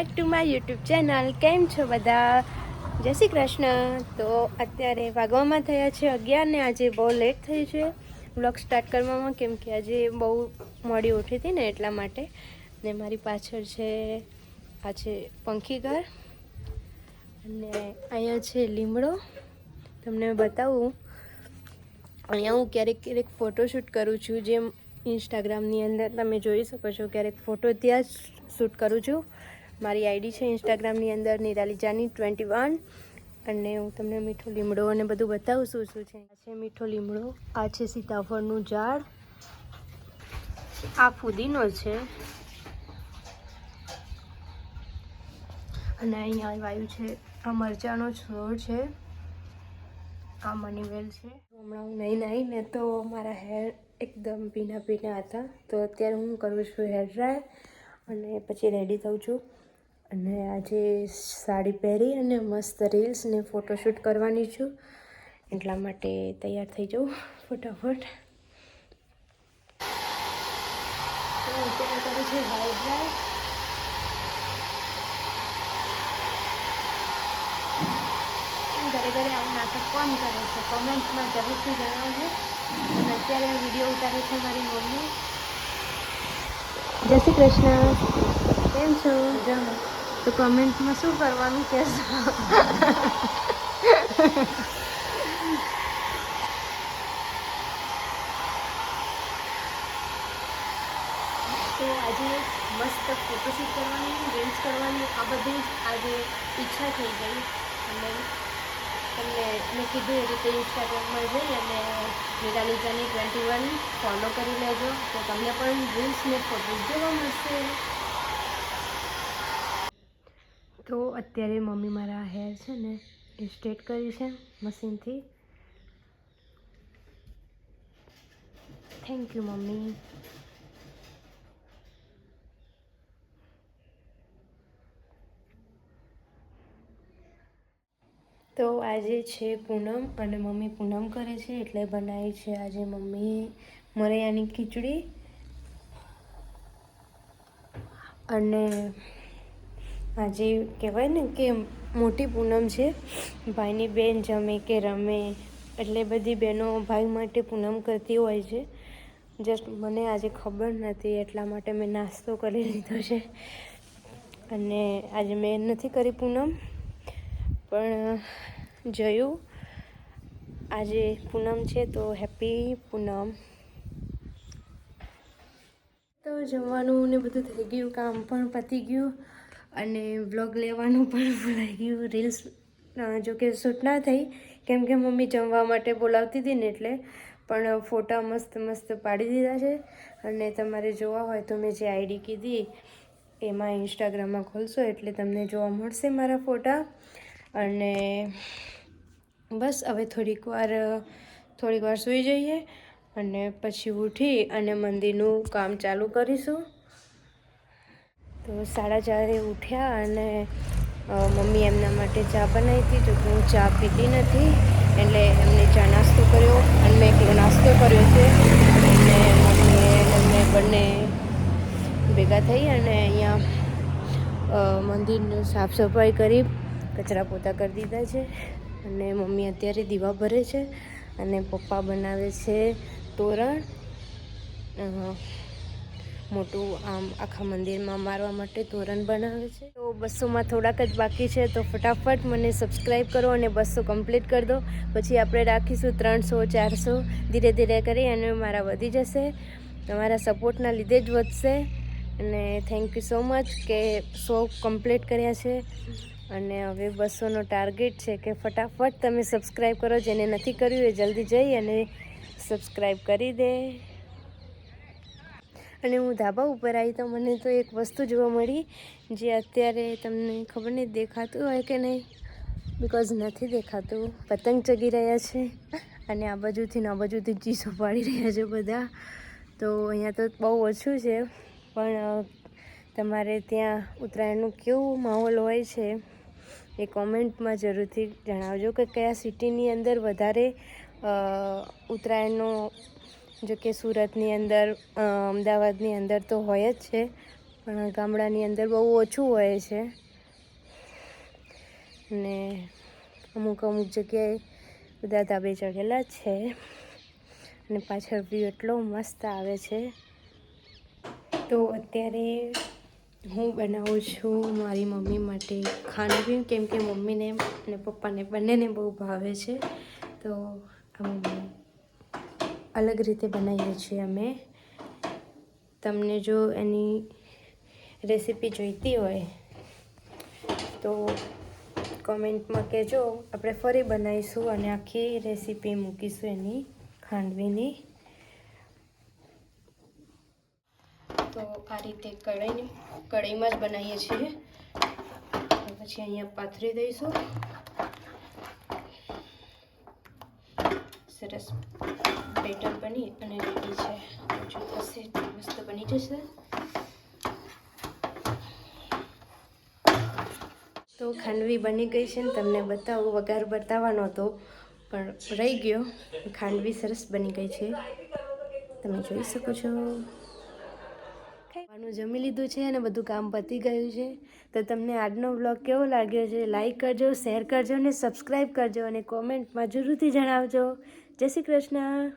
Back to my YouTube channel. કેમ છો બધા? જય શ્રી કૃષ્ણ. તો અત્યારે વાગવામાં થયા છે અગિયાર ને આજે બહુ લેટ થયું છે. બ્લોગ સ્ટાર્ટ કરવામાં કેમ કે આજે બહુ મોડી ઉઠી હતી ને એટલા માટે. ને મારી પાછળ છે, આ છે પંખીઘર અને અહીંયા છે લીમડો. તમને બતાવું. અહીંયા હું ક્યારેક ક્યારેક ફોટોશૂટ કરું છું. જેમ ઇન્સ્ટાગ્રામની અંદર તમે જોઈ શકો છો, ક્યારેક ફોટો ત્યાં જ શૂટ કરું છું. મારી આઈડી છે ઇન્સ્ટાગ્રામની અંદર નિરાલી જાની ટ્વેન્ટી વન. અને હું તમને મીઠો લીમડો અને બધું બતાવું શું શું છે. આ છે મીઠો લીમડો. આ છે સીતાફળનું ઝાડ. આ ફુદીનો છે. અને અહીંયા આવ્યું છે. આ મરચાંનો છોડ છે. આ મનીવેલ છે. હમણાં હું નહીં નહીં ને તો મારા હેર એકદમ ભીના ભીના હતા. તો અત્યારે હું કરું છું હેર ડ્રાય. અને પછી રેડી થઉં છું. અને આજે સાડી પહેરી અને મસ્ત રીલ્સ ને ફોટોશૂટ કરવાની છું. એટલા માટે તૈયાર થઈ જાઉં ફટાફટ. કરું છું હેર ડ્રાય ઘરે ઘરે આવું નાટક કોણ કરે છે? કોમેન્ટમાં જરૂરથી જણાવજો. અને અત્યારે વીડિયો ઉતારે છે મારી મમ્મી. જય શ્રી કૃષ્ણ. કેમ છો? તો કમેન્ટમાં શું કરવાનું કહેશો? તો આજે મસ્ત ફોટોશૂટ કરવાની રીલ્સ કરવાની, આ બધી જ આજે ઈચ્છા થઈ ગઈ. અને તમને મેં કીધું એ રીતે ઇન્સ્ટાગ્રામમાં જઈ અને Nirali Jani twenty one follow કરી લેજો. તો તમને પણ રીલ્સ ને ફોટોસ જોવા મળશે તો અત્યારે મમ્મી મારા હેર છે ને, એ સ્ટ્રેટ કરી છે મશીનથી. Thank you mummy. તો આજે છે પૂનમ અને મમ્મી પૂનમ કરે છે એટલે બનાવી છે આજે મમ્મી મરૈયાની ખીચડી. અને આજે કહેવાય ને કે મોટી પૂનમ છે. ભાઈની બેન જમે કે રમે, એટલે બધી બહેનો ભાઈ માટે પૂનમ કરતી હોય છે. જસ્ટ મને આજે ખબર નથી એટલા માટે મેં નાસ્તો કરી લીધો છે. અને આજે મેં નથી કરી પૂનમ, પણ જોયું. આજે પૂનમ છે તો હેપી પૂનમ. તો જમવાનું ને બધું થઈ ગયું, કામ પણ પતી ગયું. અને વ્લોગ લેવાનું પણ ભૂલાઈ ગયું. રીલ્સ જો શૂટ ના થઈ, કેમ કે મમ્મી જમવા માટે બોલાવતી હતી ને એટલે, પણ ફોટા મસ્ત મસ્ત પાડી દીધા છે. અને તમારે જોવા હોય તો મેં જે આઈડી કીધી, એમાં ઇન્સ્ટાગ્રામમાં ખોલશો એટલે તમને જોવા મળશે મારા ફોટા અને બસ, હવે થોડીક વાર થોડીક વાર સૂઈ જઈએ અને પછી ઉઠી અને મંદિરનું કામ ચાલુ કરીશું. તો સાડા ચારે ઉઠ્યા અને મમ્મી એમના માટે ચા બનાવી હતી. જો હું ચા પીતી નથી, એટલે એમને ચા નાસ્તો કર્યો અને મેં એકલો નાસ્તો કર્યો છે. અને મમ્મીએ એમને બંને ભેગા થઈ અને અહીંયા મંદિરનું સાફ સફાઈ કરી, કચરા પોતા કરી દીધા છે. અને મમ્મી અત્યારે દીવા ભરે છે અને પપ્પા બનાવે છે તોરણ. મોટું આમ આખા મંદિરમાં મારવા માટે તોરણ બનાવે છે. તો બસોમાં થોડાક જ બાકી છે, તો ફટાફટ મને સબસ્ક્રાઈબ કરો અને બસો કમ્પ્લીટ કરી દો. પછી આપણે રાખીશું ત્રણસો, ચારસો. ધીરે ધીરે કરી અને મારા વધી જશે. તમારા સપોર્ટના લીધે જ વધશે. અને થેન્ક યુ સો મચ કે સો કમ્પ્લીટ કર્યા છે. અને હવે બસોનો ટાર્ગેટ છે કે ફટાફટ તમે સબસ્ક્રાઈબ કરો. જેને નથી કર્યું એ જલ્દી જઈ અને સબસ્ક્રાઈબ કરી દે. અને હું ધાબા ઉપર આવી તો મને તો એક વસ્તુ જોવા મળી, જે અત્યારે તમને ખબર નહીં, દેખાતું હોય કે નહીં? બિકોઝ નથી દેખાતું. પતંગ ચગી રહ્યા છે અને આ બાજુથી આ બાજુથી ચીસો પાડી રહ્યા છે બધા. તો અહીંયા તો બહુ ઓછું છે, પણ તમારે ત્યાં ઉત્તરાયણનું કેવું માહોલ હોય છે એ કોમેન્ટમાં જરૂરથી જણાવજો કે કયા સિટીની અંદર વધારે ઉત્તરાયણનો જો કે સુરતની અંદર અમદાવાદની અંદર તો હોય જ છે, પણ ગામડાની અંદર બહુ ઓછું હોય છે. ને અમુક અમુક જગ્યાએ બધા ધાબે ચઢેલા છે. અને પાછળ વ્યૂ એટલો મસ્ત આવે છે. તો અત્યારે હું બનાવું છું મારી મમ્મી માટે ખાંડવી કેમ કે મમ્મીને અને પપ્પાને બંનેને બહુ ભાવે છે. તો આ મમ્મી અલગ રીતે બનાવીએ છીએ અમે. તમને જો એની રેસીપી જોઈતી હોય, તો કોમેન્ટમાં કહેજો. આપણે ફરી બનાવીશું અને આખી રેસીપી મૂકીશું એની ખાંડવીની. તો આ રીતે કઢાઈ, કઢાઈમાં જ બનાવીએ છીએ. પછી અહીંયા પાથરી દઈશું. સરસ બેટર બની અને રેડી છે. જો થશે મસ્ત બની જશે. તો ખાંડવી બની ગઈ છે ને તમને બતાવું, વઘાર બતાવવાનો હતો, પણ રહી ગયો. ખાંડવી સરસ બની ગઈ છે. તમે જોઈ શકો છો. ખાવાનું જમી લીધું છે અને બધું કામ પતી ગયું છે. તો તમને આજનો બ્લોગ કેવો લાગ્યો છે લાઇક કરજો, શેર કરજો અને સબસ્ક્રાઈબ કરજો અને કોમેન્ટમાં જરૂરથી જણાવજો. જય શ્રી કૃષ્ણ.